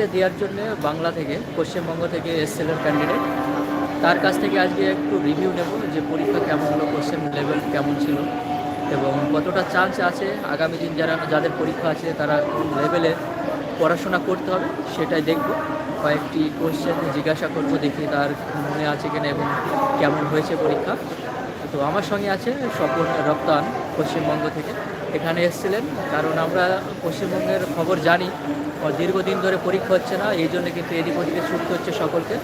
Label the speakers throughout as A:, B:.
A: এসএলএসটিতে দেওয়ার জন্য বাংলা থেকে, পশ্চিমবঙ্গ থেকে এসএলএর ক্যান্ডিডেট তার কাছ থেকে আজকে একটু রিভিউ নেব যে পরীক্ষা কেমন হলো কোশ্চেন লেভেল কেমন ছিল এবং কতটা চান্স আছে, আগামী দিন যারা, যাদের পরীক্ষা আছে তারা কোন লেভেলে পড়াশোনা করতে হবে সেটাই দেখব। কয়েকটি কোশ্চেন জিজ্ঞাসা করব, দেখি তার মনে আছে কিনা এবং কেমন হয়েছে পরীক্ষা। তো আমার সঙ্গে আছে স্বপন রপ্তান, পশ্চিমবঙ্গ থেকে। এখানে এসেছিলেন। কারণ আমরা পশ্চিমবঙ্গের খবর জানি দীর্ঘদিন ধরে পরীক্ষা হচ্ছে না, এই জন্য কিন্তু এদিক ওদিকে ছুটতে হচ্ছে সকলকে।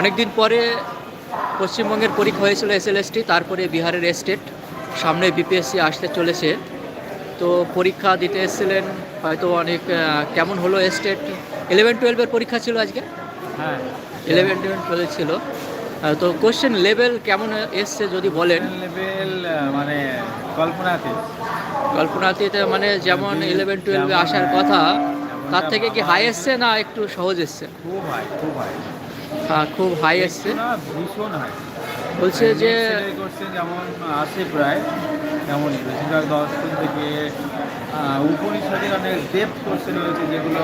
A: অনেকদিন পরে পশ্চিমবঙ্গের পরীক্ষা হয়েছিল এসএলএসটি, তারপরে বিহারের স্টেট সামনে বিপিএসসি আসতে চলেছে। তো পরীক্ষা দিতে এসেছিলেন, হয়তো অনেক কেমন হলো স্টেট ইলেভেন টুয়েলভের পরীক্ষা ছিল আজকে?
B: হ্যাঁ
A: ইলেভেন টুয়েলভ চলেছিল আহ, তো কোশ্চেন লেভেল কেমন এসছে যদি বলেন?
B: লেভেল মানে কল্পনাতে।
A: কল্পনাতীতে মানে যেমন ইলেভেন টুয়েলভে আসার কথা তার থেকে কি হাই এসছে না একটু সহজ এসছে?
B: খুব হাই খুব হাই
A: হ্যাঁ খুব হাই এসছে।
B: ভীষণ হাই
A: বলছে যে
B: যেমন আসে প্রায় যেমন বেশিরভাগ দর্শন থেকে উপনিষদের অনেক ডেপথ কোশ্চেন রয়েছে যেগুলো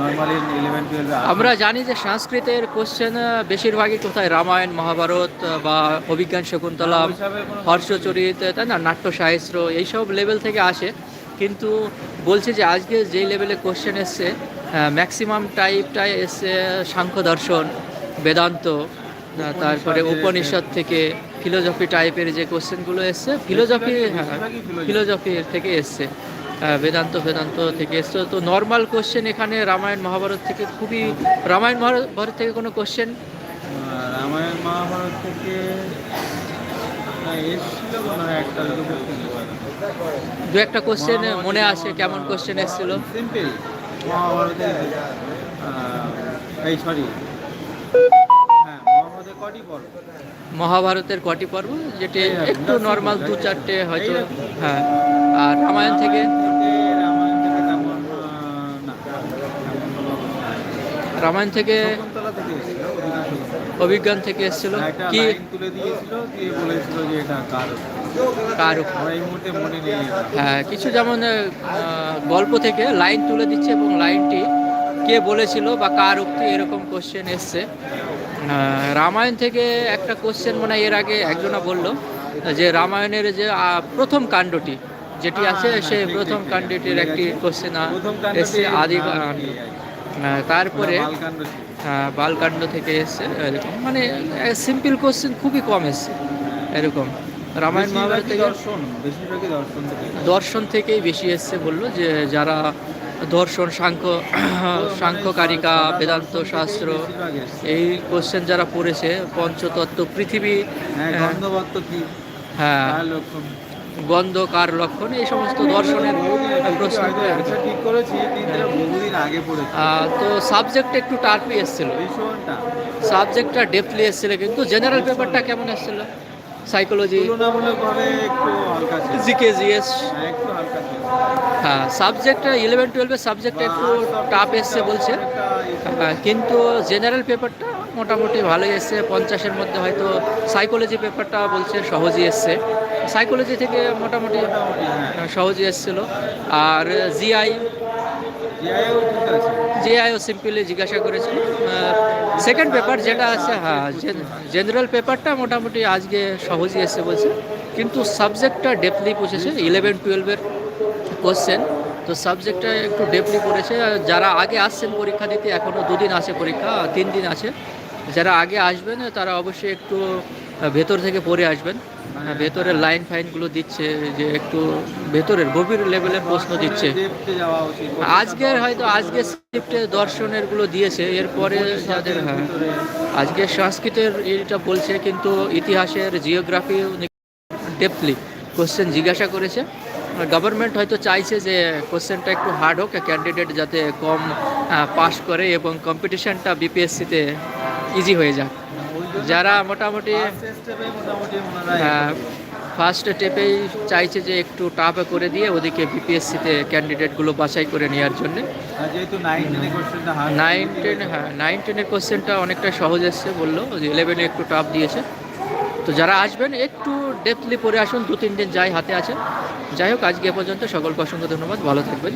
B: নর্মালি ইলেভেন টুয়েলভে
A: আমরা জানি যে সংস্কৃতের কোশ্চেন বেশিরভাগই কোথায়? রামায়ণ মহাভারত বা অভিজ্ঞান শকুন্তলম হর্ষচরিত তাই না? নাট্য সাহিত্র এইসব লেভেল থেকে আসে। কিন্তু বলছে যে আজকে যেই লেভেলে কোশ্চেন এসছে ম্যাক্সিমাম টাইপটাই এসছে সাংখ্য দর্শন বেদান্ত তারপরে উপনিষদ থেকে ফিলোজফি টাইপের যে কোশ্চেনগুলো এসছে ফিলোজফি হ্যাঁ
B: বেশিরভাগই philosophy।
A: ফিলোজফি থেকে এসছে। বেদান্ত বেদান্ত থেকে। এসছে তো নর্মাল কোশ্চেন এখানে রামায়ণ মহাভারত থেকে খুবই রামায়ণ মহাভারত থেকে কোনো কোশ্চেন
B: রামায়ণ মহাভারত থেকে।
A: দু একটা কোশ্চেন মনে আছে কেমন কোশ্চেন এসেছিল?
B: সিম্পল মহাভারতের এই সরি হ্যাঁ মহাভারতের কটি পর্ব?
A: যেটি একটু নর্মাল দু চারটে হয়তো হ্যাঁ। আর রামায়ণ থেকে?
B: রামায়ণ থেকে।
A: অভিজ্ঞান থেকে এসেছিল? কি?
B: তুলে দিয়েছিল দিয়ে বলেছিল যে এটা কার
A: কার
B: এই মুহূর্তে মনে নেই
A: হ্যাঁ কিছু যেমন গল্প থেকে লাইন তুলে দিচ্ছে এবং লাইনটি কে বলেছিল বা কার উক্তি এরকম কোশ্চেন এসছে। রামায়ণ থেকে একটা কোশ্চেন মানে এর আগে একজনা বলল যে রামায়ণের যে প্রথম কাণ্ডটি যেটি
B: হ্যাঁ,
A: আছে
B: হ্যাঁ,
A: সেই প্রথম কাণ্ডটির একটি কোশ্চেন এসছে আদি
B: হ্যাঁ,
A: তারপরে
B: বালকাণ্ড
A: হ্যাঁ, বালকাণ্ড থেকে এসছে এরকম। মানে সিম্পল কোশ্চেন খুবই কম এসছে এরকম। রামায়ণ মহাভারত থেকে
B: দর্শন দর্শন
A: থেকেই বেশি এসছে বলল যে যারা দর্শন সাংখ্য সাংখ্যকারিকা বেদান্ত শাস্ত্র এই কোশ্চেন যারা পড়েছে পঞ্চতত্ত্ব পৃথিবী
B: হ্যাঁ
A: হ্যাঁ, হ্যাঁ গন্ধ কার লক্ষণ এই সমস্ত দর্শনের প্রশ্ন।
B: আচ্ছা
A: তো সাবজেক্ট একটু টার্পি এসেছিল। সাবজেক্টটা ডেপলি এসেছিল কিন্তু জেনারেল পেপারটা কেমন এসেছিল? সাইকোলজি
B: তুলনামূলকভাবে একটু হালকা
A: জিকে জিএস
B: হ্যাঁ, একটু হালকা ছিল।
A: হ্যাঁ সাবজেক্ট ইলেভেন টুয়েলভের সাবজেক্টটা একটু টাফ এসছে বলছে। হ্যাঁ, কিন্তু জেনারেল পেপারটা মোটামুটি ভালোই এসছে। পঞ্চাশের মধ্যে হয়তো সাইকোলজি পেপারটা বলছে সহজই এসছে। সাইকোলজি থেকে মোটামুটি সহজই এসেছিল। আর জিআই
B: জিআইও
A: সিম্পলি জিজ্ঞাসা করেছিল। সেকেন্ড পেপার যেটা আছে হ্যাঁ জেনারেল পেপারটা মোটামুটি আজকে সহজই এসছে বলছে। কিন্তু সাবজেক্টটা ডেপলি পুছেছে ইলেভেন টুয়েলভের কোশ্চেন তো সাবজেক্টটা একটু ডেপলি পড়েছে। যারা আগে আসছেন পরীক্ষা দিতে এখনও দুদিন আছে পরীক্ষা, তিন দিন আছে। যারা আগে আসবেন, তারা অবশ্যই একটু ভেতর থেকে পড়ে আসবেন। ভেতরের লাইন ফাইনগুলো দিচ্ছে, যে একটু ভেতরের গভীর লেভেলের প্রশ্ন দিচ্ছে। আজকের হয়তো, আজকে শিফটে দর্শনেরগুলো দিয়েছে, এরপরে যাদের হ্যাঁ আজকে সংস্কৃতের এটা বলছে, কিন্তু ইতিহাসের জিওগ্রাফি ডেপলি কোশ্চেন জিজ্ঞাসা করেছে। গভর্নমেন্ট হয়তো চাইছে যে কোশ্চেনটা একটু হার্ড হোক ক্যান্ডিডেট যাতে কম পাস করে এবং কম্পিটিশনটা বিপিএসসিতে ইজি হয়ে যাক। যারা মোটামুটি
B: ওনারা
A: ফার্স্ট স্টেপেই চাইছে যে একটু টাফ করে দিয়ে ওদিকে বিপিএসসিতে ক্যান্ডিডেটগুলো বাছাই করে নেওয়ার জন্য।
B: নাইন টেনে
A: হ্যাঁ নাইন টেনের কোশ্চেনটা অনেকটা সহজ এসছে বলল ইলেভেনে একটু টাফ দিয়েছে। তো যারা আসবেন একটু ডেপথলি পরে আসুন দু তিন দিন যাই হাতে আছে। যাই হোক আজকে এ পর্যন্ত সকলকে অসংখ্য ধন্যবাদ ভালো থাকবেন।